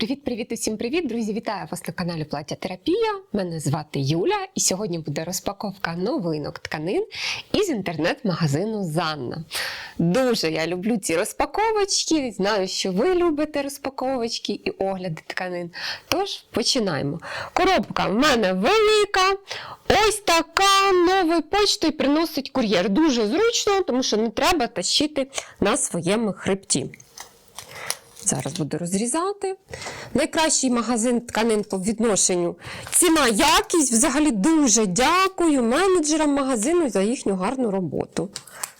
Привіт-привіт, усім привіт, друзі! Вітаю вас на каналі Плаття Терапія. Мене звати Юля, і сьогодні буде розпаковка новинок тканин із інтернет-магазину Занна. Дуже я люблю ці розпаковочки. Знаю, що ви любите розпаковочки і огляди тканин. Тож починаємо. Коробка в мене велика. Ось така новою почтою приносить кур'єр. Дуже зручно, тому що не треба тащити на своєму хребті. Зараз буду розрізати. Найкращий магазин тканин по відношенню. Ціна, якість. Взагалі дуже дякую менеджерам магазину за їхню гарну роботу.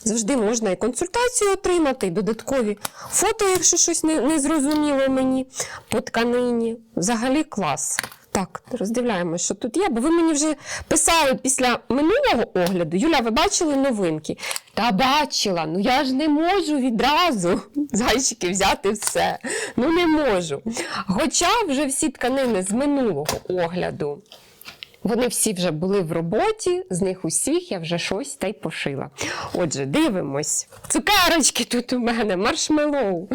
Завжди можна і консультацію отримати, і додаткові фото, якщо щось не, зрозуміло мені по тканині. Взагалі клас. Так, роздивляємося, що тут є, бо ви мені вже писали після минулого огляду. Юля, ви бачили новинки? Та бачила, ну я ж не можу відразу зайчики взяти все. Ну не можу. Хоча вже всі тканини з минулого огляду. Вони всі вже були в роботі, з них усіх я вже щось та й пошила. Отже, дивимось. Цукерочки тут у мене, маршмеллоу.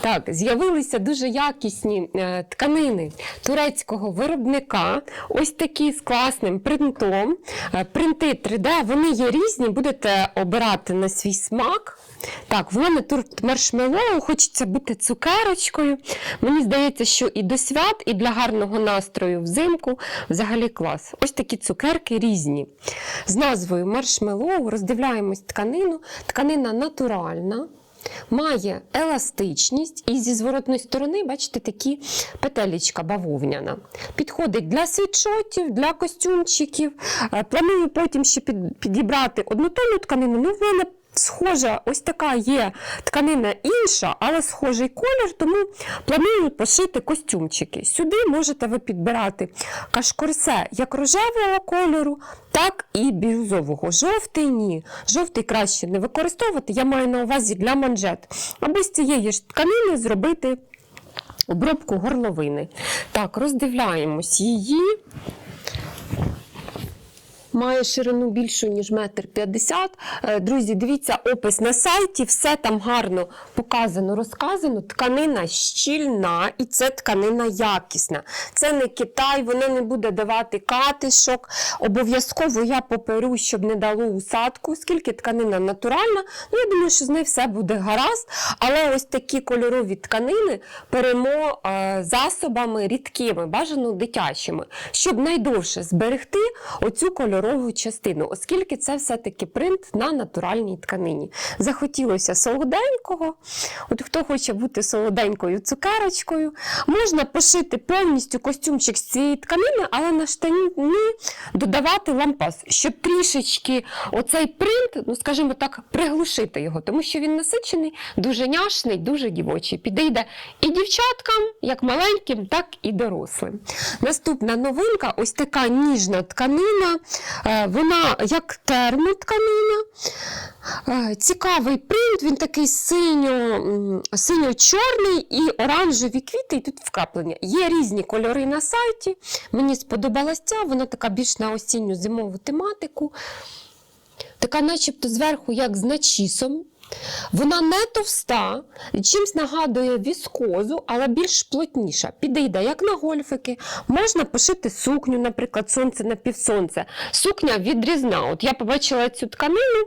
Так, з'явилися дуже якісні е, тканини турецького виробника. Ось такі з класним принтом. Е, принти 3D, вони є різні, будете обирати на свій смак. Так, в мене тут маршмеллоу, хочеться бути цукерочкою. Мені здається, що і до свят, і для гарного настрою взимку взагалі клас. Ось такі цукерки різні. З назвою маршмеллоу роздивляємось тканину. Тканина натуральна. Має еластичність і зі зворотної сторони, бачите, такі петелечка бавовняна. Підходить для світшотів, для костюмчиків. Е, Планую потім ще під- підібрати однотонну тканину. Ну, в схожа, ось така є тканина інша, але схожий колір, тому планую пошити костюмчики. Сюди можете ви підбирати кашкорсе як рожевого кольору, так і бірюзового. Жовтий ні. Жовтий краще не використовувати, я маю на увазі для манжет. Або з цієї ж тканини зробити обробку горловини. Так, роздивляємось її. Має ширину більшу, ніж метр п'ятдесят. Е, Друзі, дивіться опис на сайті, все там гарно показано, розказано. Тканина щільна і це тканина якісна. Це не Китай, вона не буде давати катишок. Обов'язково я поперу, щоб не дало усадку, оскільки тканина натуральна. Ну, я думаю, що з нею все буде гаразд. Але ось такі кольорові тканини перемо е, засобами рідкими, бажано дитячими, щоб найдовше зберегти оцю кольорову частину, оскільки це все-таки принт на натуральній тканині. Захотілося солоденького. От хто хоче бути солоденькою цукерочкою, можна пошити повністю костюмчик з цієї тканини, але на штані додавати лампас, щоб трішечки оцей принт, ну скажімо так, приглушити його, тому що він насичений, дуже няшний, дуже дівочий. Підійде і дівчаткам, як маленьким, так і дорослим. Наступна новинка ось така ніжна тканина. Е, Вона як термотканина. тканина. Цікавий принт, він такий синьо, синьо-чорний і оранжеві квіти, і тут вкраплення. Є різні кольори на сайті. Мені сподобалася ця, вона така більш на осінню зимову тематику. Така, начебто, зверху, як з начісом. Вона не товста, чимсь нагадує віскозу, але більш плотніша. Підійде як на гольфики. Можна пошити сукню, наприклад, сонце на півсонце. Сукня відрізна. От я побачила цю тканину,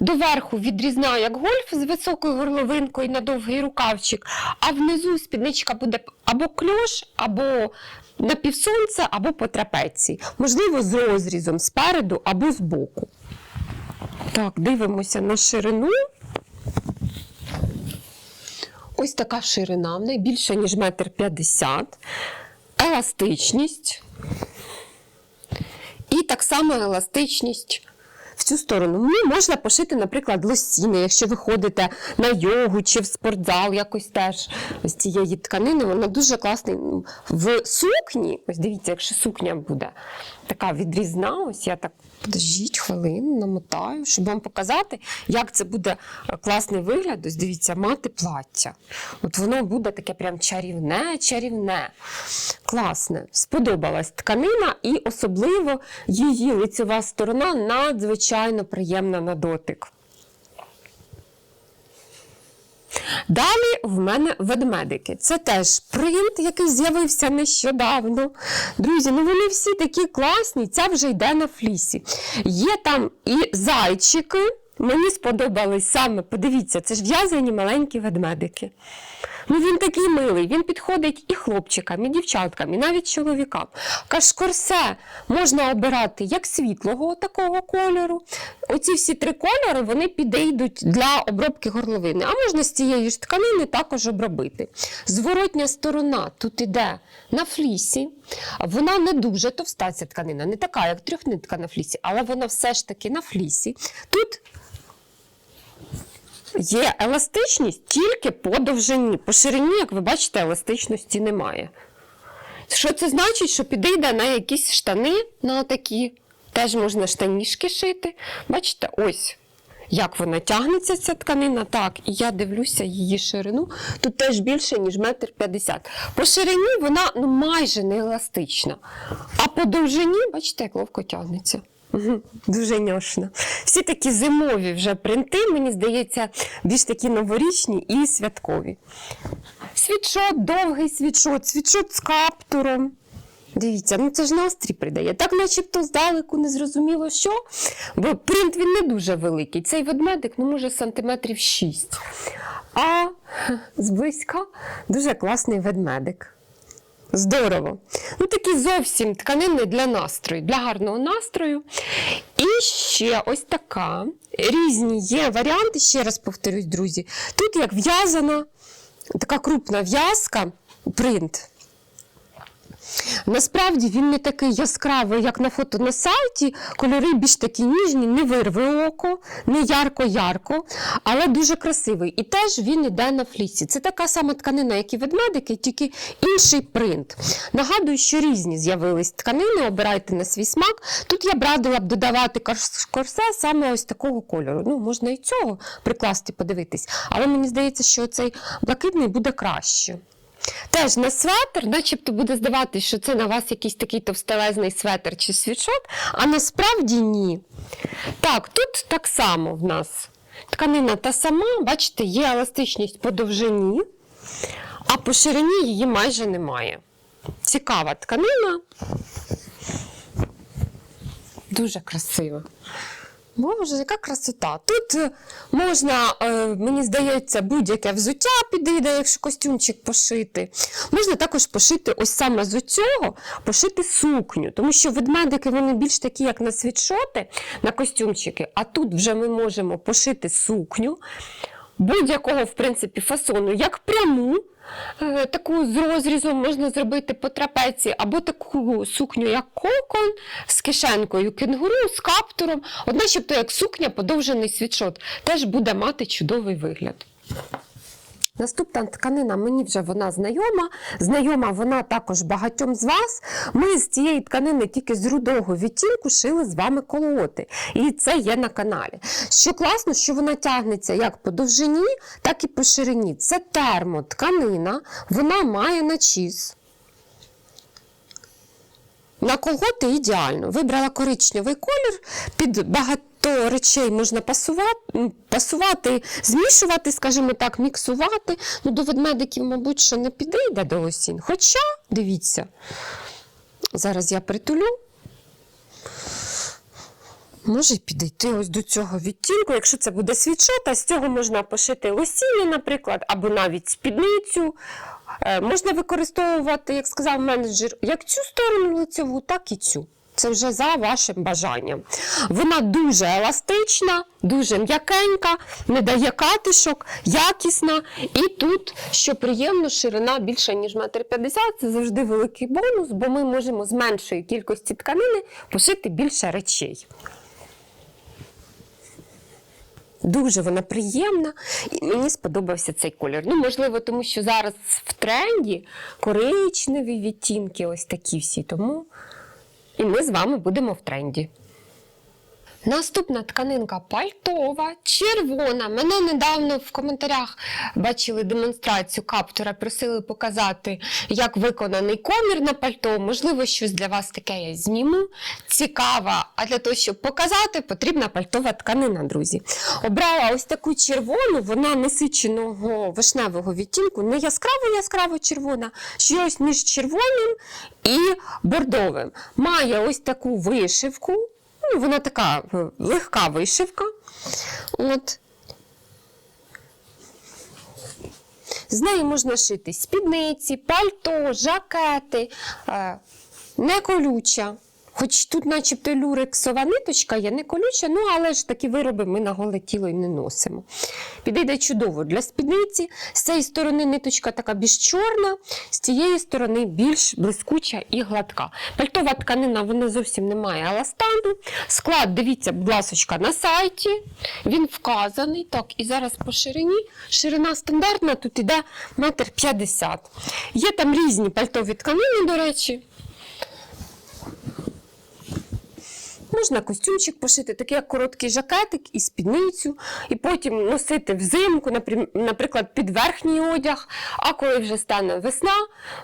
доверху відрізна, як гольф з високою горловинкою на довгий рукавчик, а внизу спідничка буде або кльош, або на півсонце, або по трапеції. Можливо, з розрізом спереду або збоку. Так, дивимося на ширину. Ось така ширина, в більше, ніж метр п'ятдесят. Еластичність. І так само еластичність в цю сторону. Ну, можна пошити, наприклад, лосіни, якщо ви ходите на йогу чи в спортзал, якось теж з цієї тканини. Вона дуже класна. В сукні, ось дивіться, якщо сукня буде така відрізна, ось я так подождіть хвилину, намотаю, щоб вам показати, як це буде класний вигляд. Ось дивіться, мати плаття. От воно буде таке прям чарівне, чарівне. Класне. Сподобалась тканина, і особливо її лицева сторона надзвичайно приємна на дотик. Далі в мене ведмедики. Це теж принт, який з'явився нещодавно. Друзі, ну вони всі такі класні, ця вже йде на флісі. Є там і зайчики. Мені сподобались саме, подивіться, це ж в'язані маленькі ведмедики. Ну він такий милий, він підходить і хлопчикам, і дівчаткам, і навіть чоловікам. Кашкорсе можна обирати як світлого такого кольору. Оці всі три кольори вони підійдуть для обробки горловини. А можна з цієї ж тканини також обробити. Зворотня сторона тут іде на флісі. Вона не дуже товста ця тканина, не така, як трьохнитка на флісі, але вона все ж таки на флісі. Тут Є еластичність тільки по довжині. По ширині, як ви бачите, еластичності немає. Що це значить, що підійде на якісь штани, на такі. Теж можна штанішки шити. Бачите, ось як вона тягнеться, ця тканина. Так, і я дивлюся її ширину. Тут теж більше, ніж метр п'ятдесят. По ширині вона ну, майже не еластична. А по довжині, бачите, як ловко тягнеться. Дуже ньошно. Всі такі зимові вже принти, мені здається, більш такі новорічні і святкові. Світшот, довгий світшот, світшот з каптуром. Дивіться, ну це ж настрій придає. Так начебто здалеку не зрозуміло що, бо принт він не дуже великий. Цей ведмедик, ну, може, сантиметрів 6. А зблизька дуже класний ведмедик. Здорово. Ну, такі зовсім тканини для настрою, для гарного настрою. І ще ось така. Різні є варіанти, ще раз повторюсь, друзі. Тут як в'язана, така крупна в'язка, принт. Насправді він не такий яскравий, як на фото на сайті. Кольори більш такі ніжні, не вирве око, не ярко-ярко, але дуже красивий. І теж він йде на флісі. Це така сама тканина, як і ведмедики, тільки інший принт. Нагадую, що різні з'явились тканини, обирайте на свій смак. Тут я б радила б додавати корс- корсе саме ось такого кольору. Ну, можна і цього прикласти, подивитись, але мені здається, що цей блакитний буде краще. Теж на светр, начебто буде здаватись, що це на вас якийсь такий товстелезний светр чи світшот, а насправді ні. Так, тут так само в нас тканина та сама, бачите, є еластичність по довжині, а по ширині її майже немає. Цікава тканина. Дуже красива. Боже, яка красота. Тут е, можна, е, мені здається, будь-яке взуття підійде, якщо костюмчик пошити. Можна також пошити ось саме з цього, пошити сукню, тому що ведмедики вони більш такі, як на світшоти, на костюмчики, а тут вже ми можемо пошити сукню будь-якого, в принципі, фасону, як пряму. Е, Таку з розрізом можна зробити по трапеції, або таку сукню, як кокон, з кишенкою кенгуру, з каптуром. одначе, як сукня, подовжений світшот, теж буде мати чудовий вигляд. Наступна тканина, мені вже вона знайома. Знайома вона також багатьом з вас. Ми з цієї тканини тільки з рудого відтінку шили з вами колоти. І це є на каналі. Що класно, що вона тягнеться як по довжині, так і по ширині. Це термотканина, вона має начіс. На колготи ідеально. Вибрала коричневий колір, під багато речей можна пасувати, пасувати, змішувати, скажімо так, міксувати. Ну, до ведмедиків, мабуть, що не підійде до осінь. Хоча, дивіться, зараз я притулю. Може підійти ось до цього відтінку, якщо це буде світшот, а з цього можна пошити лосіння, наприклад, або навіть спідницю. Е, Можна використовувати, як сказав менеджер, як цю сторону лицеву, так і цю. Це вже за вашим бажанням. Вона дуже еластична, дуже м'якенька, не дає катишок, якісна. І тут, що приємно, ширина більше, ніж метр п'ятдесят. Це завжди великий бонус, бо ми можемо з меншої кількості тканини пошити більше речей. Дуже вона приємна, і мені сподобався цей колір. Ну, можливо, тому що зараз в тренді коричневі відтінки, ось такі всі. Тому і ми з вами будемо в тренді. Наступна тканинка пальтова, червона. Мене недавно в коментарях бачили демонстрацію каптора, просили показати, як виконаний комір на пальто. Можливо, щось для вас таке я зніму. Цікаво. А для того, щоб показати, потрібна пальтова тканина, друзі. Обрала ось таку червону, вона насиченого вишневого відтінку, не яскраво яскраво червона, щось між червоним і бордовим. Має ось таку вишивку. Ну, вона така е, легка вишивка. От. З неї можна шити спідниці, пальто, жакети, е, не колюча. Хоч тут, начебто, люрексова ниточка є, не колюча, ну але ж такі вироби ми на голе тіло і не носимо. Підійде чудово для спідниці. З цієї сторони ниточка така більш чорна, з цієї сторони більш блискуча і гладка. Пальтова тканина вона зовсім не має еластану. Склад, дивіться, будь ласочка, на сайті. Він вказаний. Так, і зараз по ширині. Ширина стандартна, тут іде метр п'ятдесят. Є там різні пальтові тканини, до речі. Можна костюмчик пошити, такий як короткий жакетик і спідницю, і потім носити взимку, наприклад, під верхній одяг. А коли вже стане весна,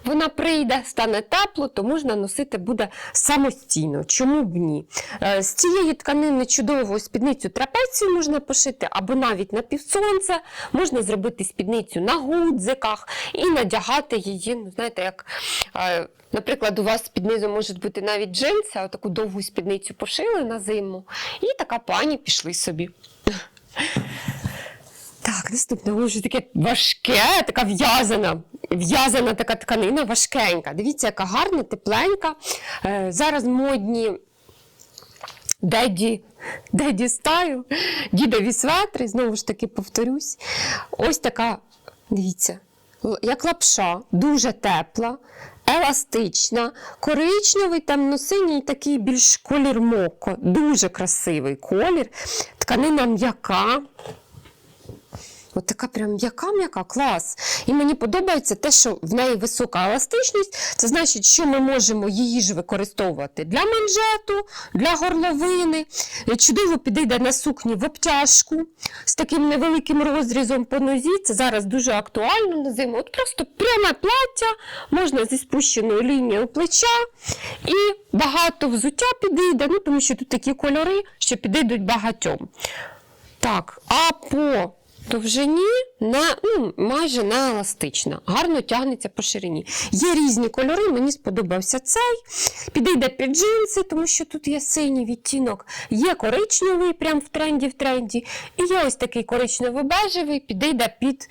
вона прийде, стане тепло, то можна носити буде самостійно. Чому б ні? Е, З цієї тканини чудову спідницю трапецію можна пошити, або навіть на півсонце. Можна зробити спідницю на гудзиках і надягати її, ну знаєте, як. Наприклад, у вас під низом бути навіть джинси, а таку довгу спідницю пошили на зиму. І така пані пішли собі. Так, наступне вже таке важке, така в'язана. В'язана така тканина важкенька. Дивіться, яка гарна, тепленька. Е, зараз модні деді, деді стаю, дідові светри, знову ж таки повторюсь. Ось така, дивіться, як лапша, дуже тепла, еластична, коричневий, темно-синій, такий більш колір моко, дуже красивий колір. Тканина м'яка. От така прям м'яка-м'яка, клас. І мені подобається те, що в неї висока еластичність. Це значить, що ми можемо її ж використовувати для манжету, для горловини. Е, Чудово підійде на сукні в обтяжку з таким невеликим розрізом по нозі. Це зараз дуже актуально на зиму. От просто пряме плаття, можна зі спущеною лінією плеча і багато взуття підійде, ну, тому що тут такі кольори, що підійдуть багатьом. Так, а по довжині не, ну, майже не еластична, гарно тягнеться по ширині. Є різні кольори, мені сподобався цей. Підійде під джинси, тому що тут є синій відтінок, є коричневий, прям в тренді, в тренді. І є ось такий коричнево-бежевий, підійде під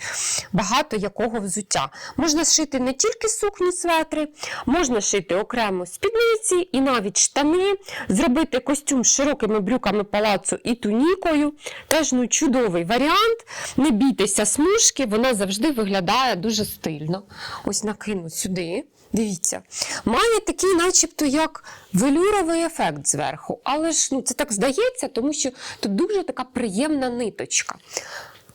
багато якого взуття. Можна шити не тільки сукні светри, можна шити окремо спідниці і навіть штани, зробити костюм з широкими брюками палацу і тунікою. Теж ну, чудовий варіант. Не бійтеся смужки, вона завжди виглядає дуже стильно. Ось накину сюди. Дивіться, має такий, начебто, як велюровий ефект зверху. Але ж ну, це так здається, тому що тут дуже така приємна ниточка.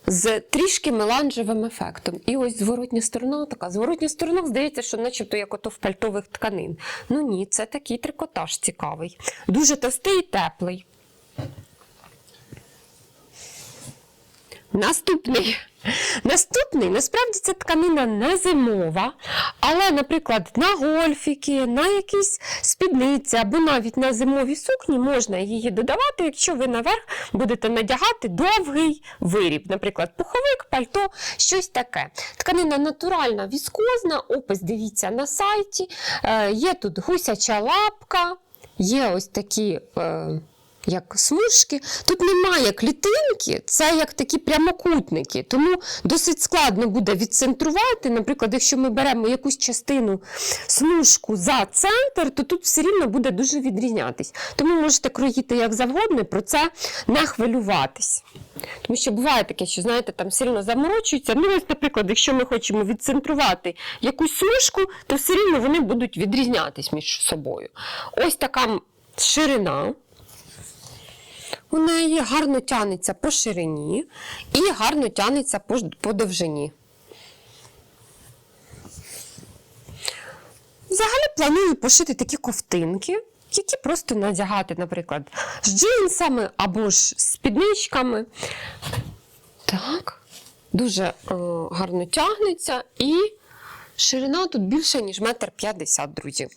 З трішки меланжевим ефектом. І ось зворотня сторона така. Зворотня сторона здається, що начебто як ото в пальтових тканин. Ну ні, це такий трикотаж цікавий. Дуже товстий і теплий. Наступний. Наступний, насправді ця тканина не зимова, але, наприклад, на гольфіки, на якісь спідниці або навіть на зимові сукні можна її додавати, якщо ви наверх будете надягати довгий виріб, наприклад, пуховик, пальто, щось таке. Тканина натуральна, віскозна, опис дивіться на сайті. Е, є тут гусяча лапка, є ось такі. Е, як смужки. Тут немає клітинки, це як такі прямокутники, тому досить складно буде відцентрувати. Наприклад, якщо ми беремо якусь частину смужку за центр, то тут все рівно буде дуже відрізнятись. Тому можете кроїти як завгодно, про це не хвилюватись. Тому що буває таке, що знаєте, там сильно заморочуються. Ну, ось, наприклад, якщо ми хочемо відцентрувати якусь смужку, то все рівно вони будуть відрізнятись між собою. Ось така ширина. У неї гарно тянеться по ширині і гарно тянеться по, по довжині. Взагалі планую пошити такі ковтинки які просто надягати, наприклад, з джинсами або ж з спідничками. Так, дуже е, гарно тягнеться і ширина тут більше, ніж метр п'ятдесят, друзі.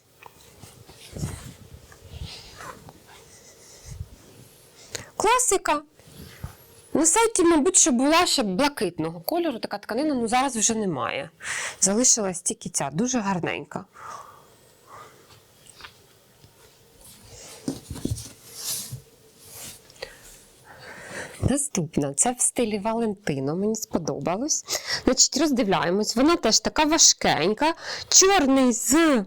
Класика. На сайті, мабуть, що була ще блакитного кольору, така тканина, ну зараз вже немає. Залишилась тільки ця, дуже гарненька. Наступна, це в стилі Валентино, мені сподобалось. Значить, роздивляємось, вона теж така важкенька, чорний з,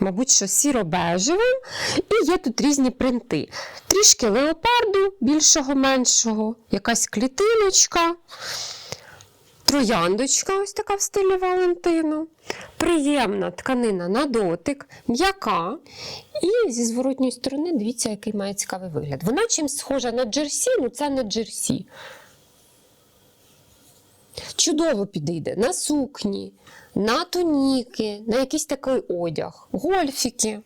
мабуть, що сіро-бежевим, і є тут різні принти. Трішки леопарду, більшого, меншого, якась клітиночка, трояндочка, ось така в стилі Валентино. Приємна тканина на дотик, м'яка. І зі зворотньої сторони, дивіться, який має цікавий вигляд. Вона чимсь схожа на джерсі, ну це не джерсі. Чудово підійде на сукні, на туніки, на якийсь такий одяг, гольфіки.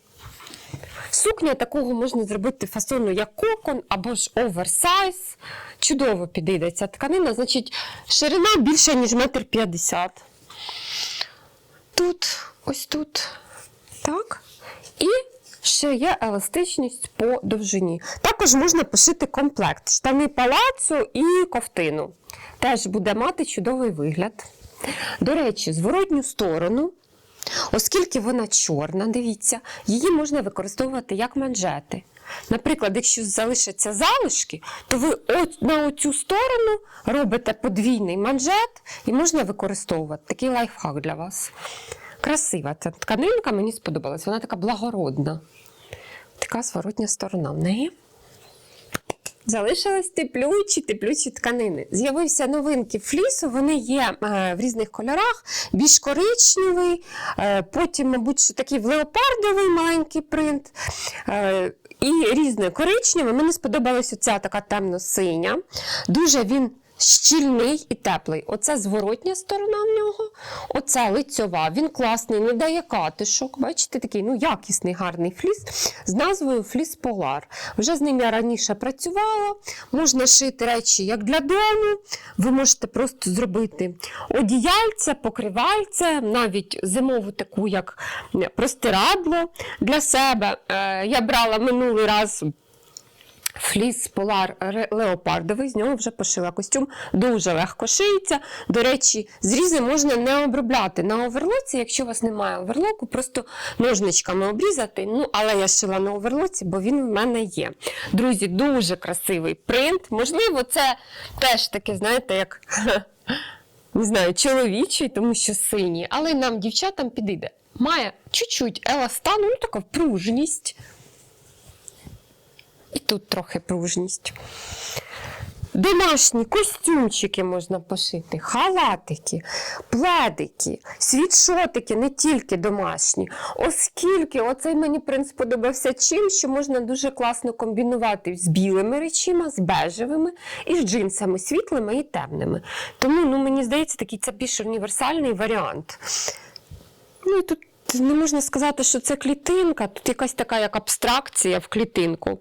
Сукня такого можна зробити фасону як кокон або ж оверсайз. Чудово підійде ця тканина, значить, ширина більше, ніж метр п'ятдесят. Тут, ось тут. Так. І ще є еластичність по довжині. Також можна пошити комплект: штани палацу і ковтину. Теж буде мати чудовий вигляд. До речі, зворотню сторону, оскільки вона чорна, дивіться, її можна використовувати як манжети. Наприклад, якщо залишаться залишки, то ви на оцю сторону робите подвійний манжет і можна використовувати такий лайфхак для вас. Красива ця тканинка, мені сподобалась. Вона така благородна. Така зворотня сторона в неї. Залишились теплючі, теплючі тканини. З'явився новинки флісу, вони є е, в різних кольорах, більш коричневий, е, потім, мабуть, такий леопардовий маленький принт. Е, і різне коричневе. Мені сподобалась оця така темно-синя. Дуже він щільний і теплий. Оце зворотня сторона в нього, оце лицьова. Він класний, не дає катишок. Бачите, такий ну, якісний, гарний фліс з назвою Фліс Полар. Вже з ним я раніше працювала. Можна шити речі як для дому. Ви можете просто зробити одіяльце, покривальце, навіть зимову таку, як простирадло для себе. Е, Я брала минулий раз. Фліс Полар леопардовий, з нього вже пошила костюм, дуже легко шиється. До речі, зрізи можна не обробляти на оверлоці. Якщо у вас немає оверлоку, просто ножничками обрізати. Ну, але я шила на оверлоці, бо він в мене є. Друзі, дуже красивий принт. Можливо, це теж таке, знаєте, як не знаю, чоловічий, тому що синій, але нам, дівчатам, підійде. Має чуть-чуть еластану, ну така пружність. І тут трохи пружність. Домашні костюмчики можна пошити, халатики, пледики, світшотики, не тільки домашні. Оскільки оцей мені принт сподобався чим, що можна дуже класно комбінувати з білими речима, з бежевими і з джинсами світлими і темними. Тому ну, мені здається, такий це більш універсальний варіант. Ну і тут не можна сказати, що це клітинка, тут якась така як абстракція в клітинку.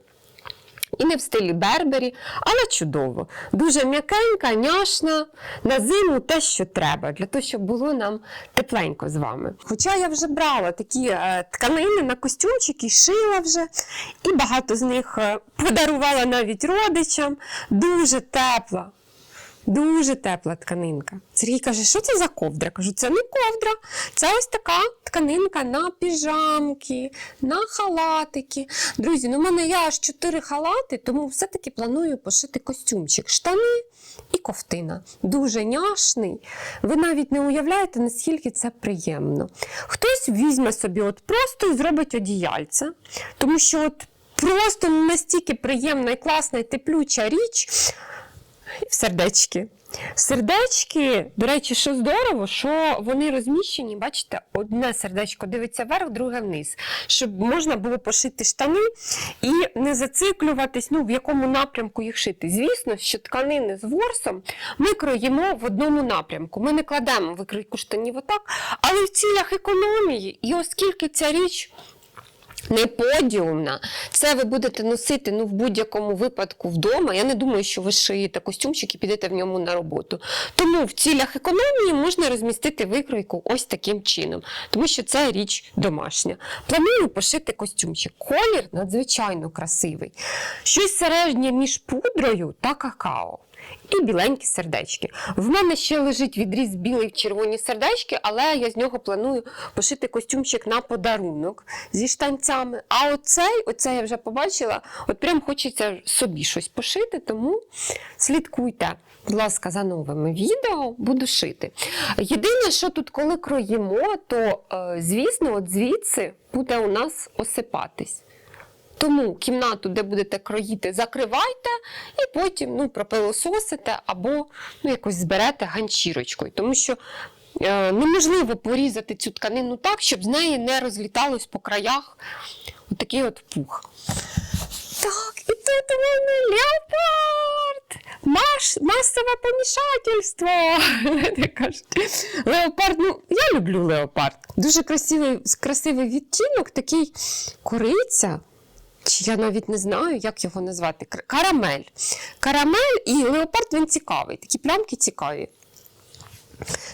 І не в стилі Бербері, але чудово. Дуже м'якенька, няшна, на зиму те, що треба, для того, щоб було нам тепленько з вами. Хоча я вже брала такі е, тканини на костюмчики, шила вже, і багато з них е, подарувала навіть родичам. Дуже тепла. Дуже тепла тканинка. Сергій каже, що це за ковдра? Кажу, це не ковдра, це ось така тканинка на піжамки, на халатики. Друзі, ну в мене є аж чотири халати, тому все-таки планую пошити костюмчик. Штани і ковтина. Дуже няшний. Ви навіть не уявляєте, наскільки це приємно. Хтось візьме собі от просто і зробить одіяльце, тому що от просто настільки приємна і класна і теплюча річ в сердечки. Сердечки, до речі, що здорово, що вони розміщені, бачите, одне сердечко дивиться вверх, друге вниз, щоб можна було пошити штани і не зациклюватись, ну, в якому напрямку їх шити. Звісно, що тканини з ворсом ми кроїмо в одному напрямку. Ми не кладемо викрійку штанів отак, але в цілях економії, і оскільки ця річ Не подіумна. Це ви будете носити ну, в будь-якому випадку вдома. Я не думаю, що ви шиєте костюмчик і підете в ньому на роботу. Тому в цілях економії можна розмістити викройку ось таким чином, тому що це річ домашня. Планую пошити костюмчик. Колір надзвичайно красивий. Щось середнє між пудрою та какао. І біленькі сердечки. В мене ще лежить відріз білий червоні сердечки, але я з нього планую пошити костюмчик на подарунок зі штанцями. А оцей, оцей я вже побачила, от прям хочеться собі щось пошити, тому слідкуйте. Будь ласка, за новими відео буду шити. Єдине, що тут, коли кроїмо, то, е, звісно, от звідси буде у нас осипатись. Тому кімнату, де будете кроїти, закривайте і потім ну, пропилососите або ну, якось зберете ганчірочкою. Тому що е, неможливо порізати цю тканину так, щоб з неї не розліталось по краях отакий от пух. Так, і тут у мене леопард! Маш, масове помішательство! Леопард, ну я люблю леопард. Дуже красивий, красивий відтінок, такий кориця. Чи я навіть не знаю, як його назвати. Карамель. Карамель і леопард він цікавий, такі плямки цікаві.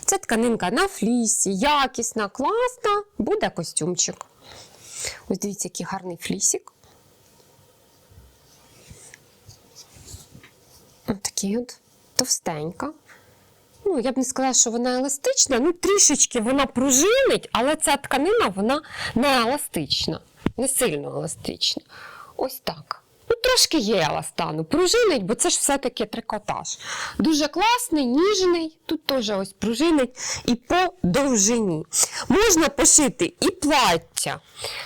Це тканинка на флісі, якісна, класна, буде костюмчик. Ось дивіться, який гарний флісик. Ось такий от товстенька. Ну, я б не сказала, що вона еластична. Ну, трішечки вона пружинить, але ця тканина вона не еластична, не сильно еластична. Ось так. Ну, трошки є еластану. Пружинить, бо це ж все-таки трикотаж. Дуже класний, ніжний. Тут теж ось пружинить і по довжині. Можна пошити і плаття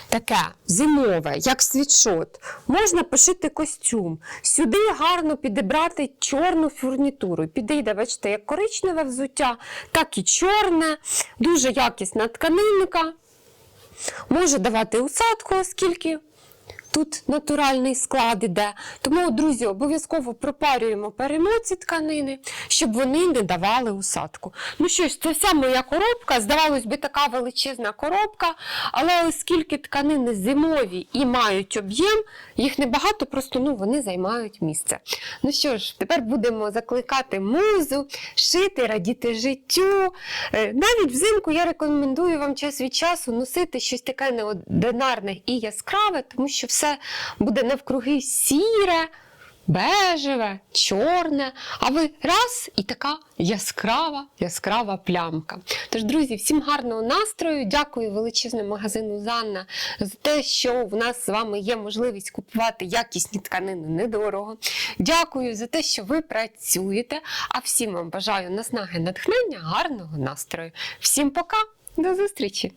таке зимове, як світшот. Можна пошити костюм. Сюди гарно підібрати чорну фурнітуру. Підійде, бачите, як коричневе взуття, так і чорне, дуже якісна тканинка. Може давати усадку, оскільки тут натуральний склад іде. Тому, друзі, обов'язково пропарюємо перемоці тканини, щоб вони не давали усадку. Ну що ж, це вся моя коробка. Здавалось би, така величезна коробка, але оскільки тканини зимові і мають об'єм, їх небагато, просто ну, вони займають місце. Ну що ж, тепер будемо закликати музу, шити, радіти життю. Е, Навіть взимку я рекомендую вам час від часу носити щось таке неординарне і яскраве, тому що все буде навкруги сіре, бежеве, чорне, а ви раз і така яскрава, яскрава плямка. Тож, друзі, всім гарного настрою. Дякую величезному магазину Занна за те, що в нас з вами є можливість купувати якісні тканини недорого. Дякую за те, що ви працюєте. А всім вам бажаю наснаги, натхнення, гарного настрою. Всім пока, до зустрічі!